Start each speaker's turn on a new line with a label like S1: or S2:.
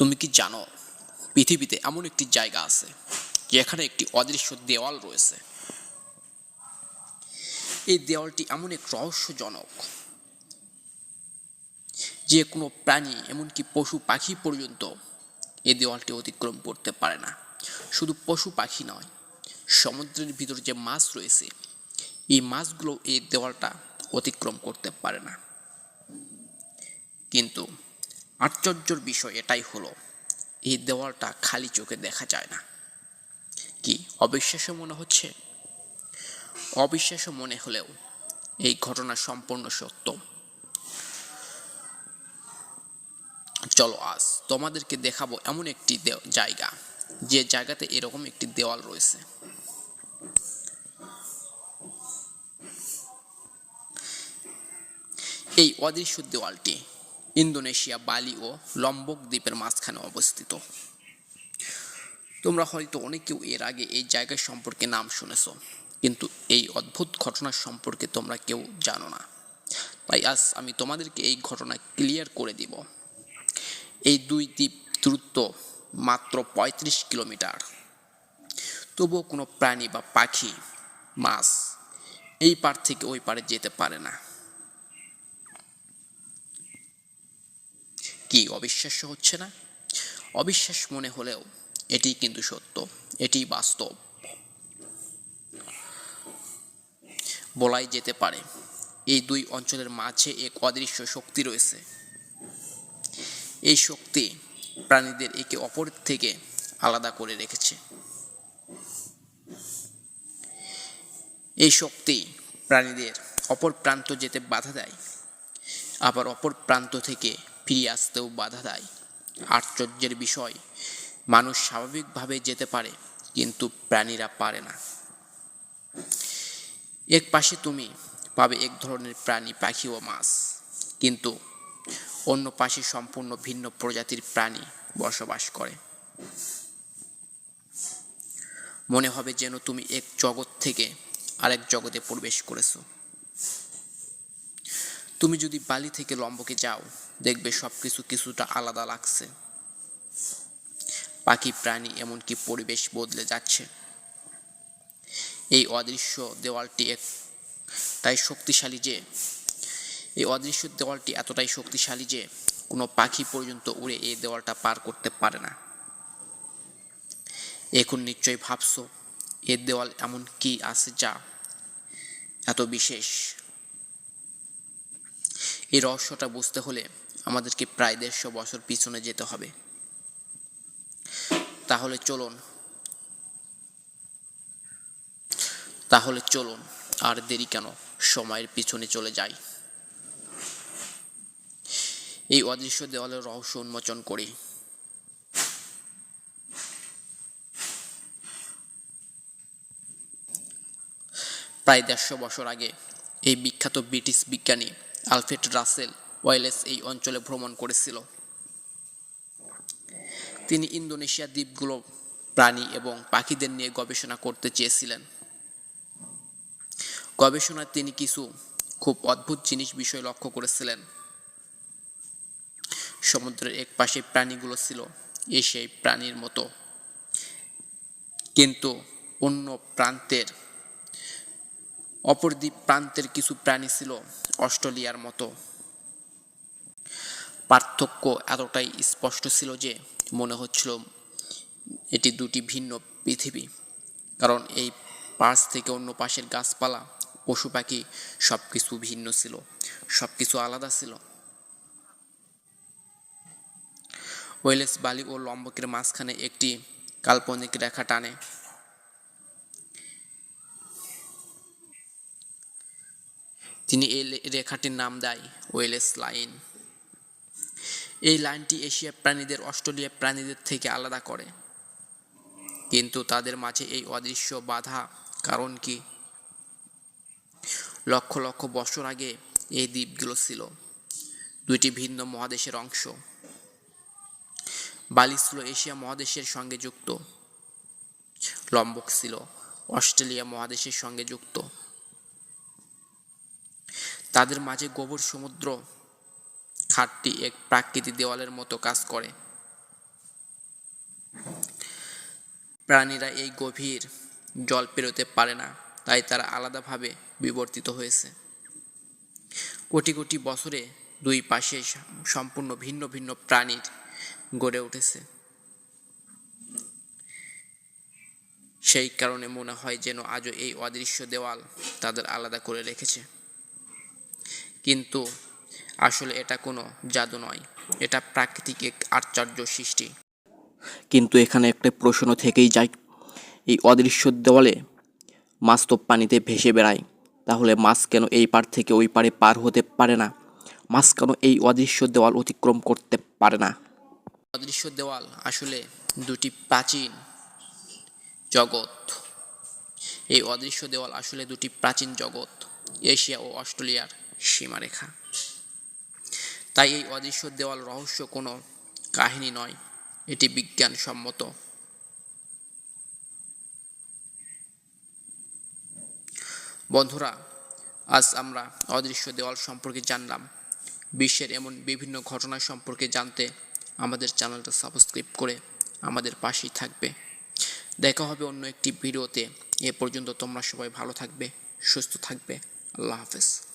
S1: তুমি কি জানো, পৃথিবীতে এমন একটি জায়গা আছে, যেখানে একটি অদৃশ্য দেওয়াল রয়েছে? এই দেওয়ালটি এমন এক রহস্যজনক। যে কোনো প্রাণী, এমনকি পশু পাখি পর্যন্ত এই দেওয়ালটি অতিক্রম করতে পারে না। শুধু পশু পাখি নয়, সমুদ্রের ভিতর যে মাছ রয়েছে, এই মাছগুলো এই দেওয়ালটা অতিক্রম করতে পারে না। কিন্তু আশ্চর্যর বিষয় এটাই হলো, এই দেওয়ালটা খালি চোখে দেখা যায় না। কি? অবিশ্বাস্য মনে হচ্ছে? অবিশ্বাস্য মনে হলেও এই ঘটনা সম্পূর্ণ সত্য। চলো আজ তোমাদেরকে দেখাবো এমন একটি জায়গা, যে জায়গাতে এরকম একটি দেওয়াল রয়েছে। এই অদৃশ্য দেওয়ালটি ইন্দোনেশিয়া, বালি ও লম্বক দ্বীপের মাঝখানে অবস্থিত। তোমরা হয়তো অনেকেও এর আগে এই জায়গা সম্পর্কে নাম শুনেছ, কিন্তু এই অদ্ভুত ঘটনা সম্পর্কে তোমরা কেউ জানো না। তাই আজ আমি তোমাদেরকে এই ঘটনা ক্লিয়ার করে দিব। এই দুই দ্বীপ দূরত্ব মাত্র পঁয়ত্রিশ কিলোমিটার। তবুও কোনো প্রাণী বা পাখি, মাছ এই পার থেকে ওই পারে যেতে পারে না। কি? অবিশ্বাস্য হচ্ছে না। অবিশ্বাস মনে হলেও এটি কিন্তু সত্য। এটি বাস্তব। বলাই যেতে পারে, এই দুই অঞ্চলের মাঝে এক অদৃশ্য শক্তি রয়েছে। এই শক্তি প্রাণীদের একে অপরের থেকে আলাদা করে রেখেছে। এই শক্তি প্রাণীদের অপর প্রান্ত যেতে বাধা দেয়, আবার অপর প্রান্ত থেকে ফিরে আসতেও বাধা দেয়। আশ্চর্যের বিষয়, মানুষ স্বাভাবিকভাবে যেতে পারে, কিন্তু প্রাণীরা পারে না। এক পাশে তুমি পাবে এক ধরনের প্রাণী, পাখি ও মাছ। কিন্তু অন্য পাশে সম্পূর্ণ ভিন্ন প্রজাতির প্রাণী বসবাস করে। মনে হবে যেন তুমি এক জগৎ থেকে আরেক জগতে প্রবেশ করেছ। তুমি যদি বালি থেকে লম্বকে যাও দেখবে সব কিছু কিছুটা আলাদা লাগছে। পাখি প্রাণী এমনকি পরিবেশ বদলে যাচ্ছে। এই অদৃশ্য দেওয়ালটি এক তাই শক্তিশালী যে এই অদৃশ্য দেওয়ালটি এতটাই শক্তিশালী যে কোনো পাখি পর্যন্ত উড়ে এই দেওয়ালটা পার করতে পারে না। এখন নিশ্চয়ই ভাবছ এর দেওয়াল এমন কি আছে যা এত বিশেষ? এই রহস্যটা বুঝতে হলে আমাদেরকে প্রায় দেড়শো বছর পিছনে যেতে হবে। তাহলে চলুন। তাহলে চলুন, আর দেরি কেন? সময়ের পিছনে চলে যাই। এই অদৃশ্য দেওয়ালের রহস্য উন্মোচন করি। প্রায় দেড়শো বছর আগে এই বিখ্যাত ব্রিটিশ বিজ্ঞানী আলফ্রেড রাসেল ওয়েলেস এই অঞ্চলে ভ্রমণ করেছিল। তিনি ইন্দোনেশিয়া দ্বীপগুলো, প্রাণী এবং পাখিদের নিয়ে গবেষণা করতে চেয়েছিলেন। গবেষণায় তিনি কিছু খুব অদ্ভুত জিনিস বিষয় লক্ষ্য করেছিলেন। সমুদ্রের এক পাশে প্রাণীগুলো ছিল এশিয়াই প্রাণীর মতো। কিন্তু অন্য প্রান্তের, অপর দ্বীপ প্রান্তের কিছু প্রাণী ছিল অস্ট্রেলিয়ার মতো। পার্থক্য এতটাই স্পষ্ট ছিল যে মনে হচ্ছিল এটি দুটি ভিন্ন পৃথিবী। কারণ এই পাশ থেকে অন্য পাশের গাছপালা, পশু পাখি সব কিছু ভিন্ন ছিল সব কিছু আলাদা ছিল। ওয়েলেস বালি ও লম্বকের মাঝখানে একটি কাল্পনিক রেখা টানে। তিনি এই রেখাটির নাম দেয় ওয়েলেস লাইন। এই লাইনটি এশিয়া প্রাণীদের অস্ট্রেলিয়া প্রাণীদের থেকে আলাদা করে। কিন্তু তাদের মাঝে এই অদৃশ্য বাধা কারণ কি? লক্ষ লক্ষ বছর আগে এই দ্বীপগুলো ছিল। দুইটি ভিন্ন মহাদেশের অংশ। বালি ছিল এশিয়া মহাদেশের সঙ্গে যুক্ত। লম্বক ছিল অস্ট্রেলিয়া মহাদেশের সঙ্গে যুক্ত। তাদের মাঝে গোবর সমুদ্র খাতটি এক প্রাকৃতিক দেওয়ালের মতো কাজ করে। প্রাণীরা এই গভীর জল পেরোতে পারে না, তাই তারা আলাদাভাবে বিবর্তিত হয়েছে। কোটি কোটি বছরে দুই পাশে সম্পূর্ণ ভিন্ন ভিন্ন প্রাণীর গড়ে উঠেছে। সেই কারণে মনে হয় যেন আজও এই অদৃশ্য দেওয়াল তাদের আলাদা করে রেখেছে। কিন্তু আসলে এটা কোনো জাদু নয় এটা প্রাকৃতিক এক আশ্চর্য সৃষ্টি।
S2: কিন্তু এখানে একটা প্রশ্ন থেকেই যায় এই অদৃশ্য দেওয়ালে মাছ তো পানিতে ভেসে বেড়ায় তাহলে মাছ কেন এই পার থেকে ওই পারে পার হতে পারে না? মাছ কেন এই অদৃশ্য দেওয়াল অতিক্রম করতে পারে না?
S1: অদৃশ্য দেওয়াল আসলে দুটি প্রাচীন জগৎ। এই অদৃশ্য দেওয়াল আসলে দুটি প্রাচীন জগৎ এশিয়া ও অস্ট্রেলিয়ার সীমারেখা। তাই এই অদৃশ্য দেওয়াল রহস্য কোনো কাহিনী নয়, এটি বিজ্ঞানসম্মত। বন্ধুরা, আজ আমরা অদৃশ্য দেওয়াল সম্পর্কে জানলাম। বিশ্বের এমন বিভিন্ন ঘটনা সম্পর্কে জানতে আমাদের চ্যানেলটা সাবস্ক্রাইব করে আমাদের পাশেই থাকবে। দেখা হবে অন্য একটি ভিডিওতে। এ পর্যন্ত তোমরা সবাই ভালো থাকবে, সুস্থ থাকবে। আল্লাহ হাফেজ।